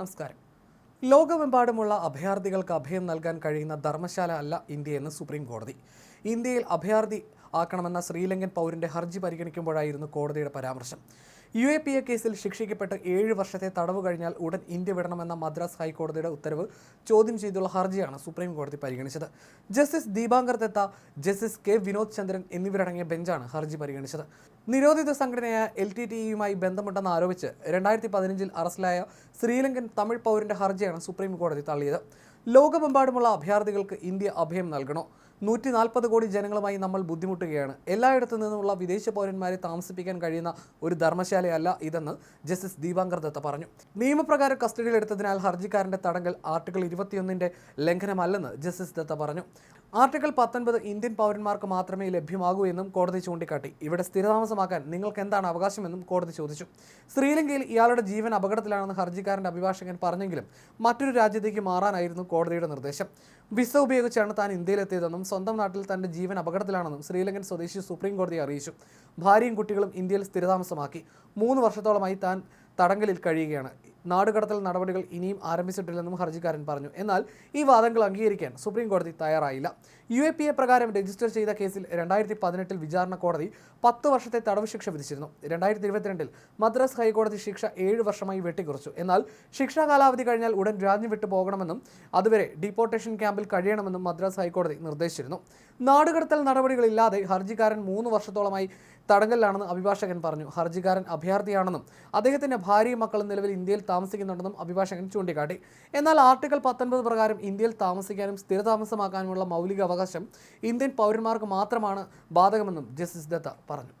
നമസ്കാരം. ലോകമെമ്പാടുമുള്ള അഭയാർത്ഥികൾക്ക് അഭയം നൽകാൻ കഴിയുന്ന ധർമ്മശാല അല്ല ഇന്ത്യയെന്ന് സുപ്രീം കോടതി. ഇന്ത്യയിൽ അഭയാർത്ഥി ആക്കണമെന്ന ശ്രീലങ്കൻ പൗരന്റെ ഹർജി പരിഗണിക്കുമ്പോഴായിരുന്നു കോടതിയുടെ പരാമർശം. യു എ പി എ കേസിൽ ശിക്ഷിക്കപ്പെട്ട് ഏഴ് വർഷത്തെ തടവ് കഴിഞ്ഞാൽ ഉടൻ ഇന്ത്യ വിടണമെന്ന മദ്രാസ് ഹൈക്കോടതിയുടെ ഉത്തരവ് ചോദ്യം ചെയ്തുള്ള ഹർജിയാണ് സുപ്രീം കോടതി പരിഗണിച്ചത്. Justice Dipankar Datta justice K. Vinod Chandran എന്നിവരടങ്ങിയ ബെഞ്ചാണ് ഹർജി പരിഗണിച്ചത്. നിരോധിത സംഘടനയായ എൽ ടി ടി ഇയുമായി ബന്ധമുണ്ടെന്ന് ആരോപിച്ച് രണ്ടായിരത്തി പതിനഞ്ചിൽ അറസ്റ്റിലായ ശ്രീലങ്കൻ തമിഴ് പൗരന്റെ ഹർജിയാണ് സുപ്രീം കോടതി തള്ളിയത്. ലോകമെമ്പാടുമുള്ള അഭയാർത്ഥികൾക്ക് ഇന്ത്യ അഭയം നൽകണോ? നൂറ്റി നാൽപ്പത് കോടി ജനങ്ങളുമായി നമ്മൾ ബുദ്ധിമുട്ടുകയാണ്. എല്ലായിടത്തു നിന്നുമുള്ള വിദേശ പൗരന്മാരെ താമസിപ്പിക്കാൻ കഴിയുന്ന ഒരു ധർമ്മശാലയല്ല ഇതെന്ന് ജസ്റ്റിസ് ദീപാങ്കർ ദത്ത പറഞ്ഞു. നിയമപ്രകാരം കസ്റ്റഡിയിലെടുത്തതിനാൽ ഹർജിക്കാരന്റെ തടങ്കൽ ആർട്ടിക്കിൾ ഇരുപത്തിയൊന്നിന്റെ ലംഘനമല്ലെന്ന് ജസ്റ്റിസ് ദത്ത പറഞ്ഞു. ആർട്ടിക്കിൾ പത്തൊൻപത് ഇന്ത്യൻ പൗരന്മാർക്ക് മാത്രമേ ലഭ്യമാകൂ എന്നും കോടതി ചൂണ്ടിക്കാട്ടി. ഇവിടെ സ്ഥിരതാമസമാക്കാൻ നിങ്ങൾക്ക് എന്താണ് അവകാശമെന്നും കോടതി ചോദിച്ചു. ശ്രീലങ്കയിൽ ഇയാളുടെ ജീവൻ അപകടത്തിലാണെന്ന് ഹർജിക്കാരന്റെ അഭിഭാഷകൻ പറഞ്ഞെങ്കിലും മറ്റൊരു രാജ്യത്തേക്ക് മാറാനായിരുന്നു കോടതിയുടെ നിർദ്ദേശം. വിസ ഉപയോഗിച്ചാണ് താൻ ഇന്ത്യയിലെത്തിയതെന്നും സ്വന്തം നാട്ടിൽ തന്റെ ജീവൻ അപകടത്തിലാണെന്നും ശ്രീലങ്കൻ സ്വദേശി സുപ്രീം കോടതിയെ അറിയിച്ചു. ഭാര്യയും കുട്ടികളും ഇന്ത്യയിൽ സ്ഥിരതാമസമാക്കി. മൂന്ന് വർഷത്തോളമായി താൻ തടങ്കലിൽ കഴിയുകയാണ്. നാടുകടത്തൽ നടപടികൾ ഇനിയും ആരംഭിച്ചിട്ടില്ലെന്നും ഹർജിക്കാരൻ പറഞ്ഞു. എന്നാൽ ഈ വാദങ്ങൾ അംഗീകരിക്കാൻ സുപ്രീം കോടതി തയ്യാറായില്ല. യു എ പി എ പ്രകാരം രജിസ്റ്റർ ചെയ്ത കേസിൽ രണ്ടായിരത്തി പതിനെട്ടിൽ വിചാരണ കോടതി പത്ത് വർഷത്തെ തടവ് ശിക്ഷ വിധിച്ചിരുന്നു. രണ്ടായിരത്തി ഇരുപത്തിരണ്ടിൽ മദ്രാസ് ഹൈക്കോടതി ശിക്ഷ ഏഴ് വർഷമായി വെട്ടിക്കുറച്ചു. എന്നാൽ ശിക്ഷാ കാലാവധി കഴിഞ്ഞാൽ ഉടൻ രാജ്യം വിട്ടു പോകണമെന്നും അതുവരെ ഡീപ്പോർട്ടേഷൻ ക്യാമ്പിൽ കഴിയണമെന്നും മദ്രാസ് ഹൈക്കോടതി നിർദ്ദേശിച്ചിരുന്നു. നാടുകടത്തൽ നടപടികളില്ലാതെ ഹർജിക്കാരൻ മൂന്ന് വർഷത്തോളമായി തടങ്കലിലാണെന്ന് അഭിഭാഷകൻ പറഞ്ഞു. ഹർജിക്കാരൻ അഭയാർത്ഥിയാണെന്നും അദ്ദേഹത്തിന്റെ ഭാര്യയും മക്കളും നിലവിൽ ഇന്ത്യയിൽ താമസിക്കുന്നുണ്ടെന്നും അഭിഭാഷകൻ ചൂണ്ടിക്കാട്ടി. എന്നാൽ ആർട്ടിക്കിൾ പത്തൊൻപത് പ്രകാരം ഇന്ത്യയിൽ താമസിക്കാനും സ്ഥിരതാമസമാക്കാനുമുള്ള മൗലിക അവകാശം. ഇന്ത്യൻ പൗരന്മാർക്ക് മാത്രമാണ് ബാധകമെന്നും ജസ്റ്റിസ് ദത്ത പറഞ്ഞു.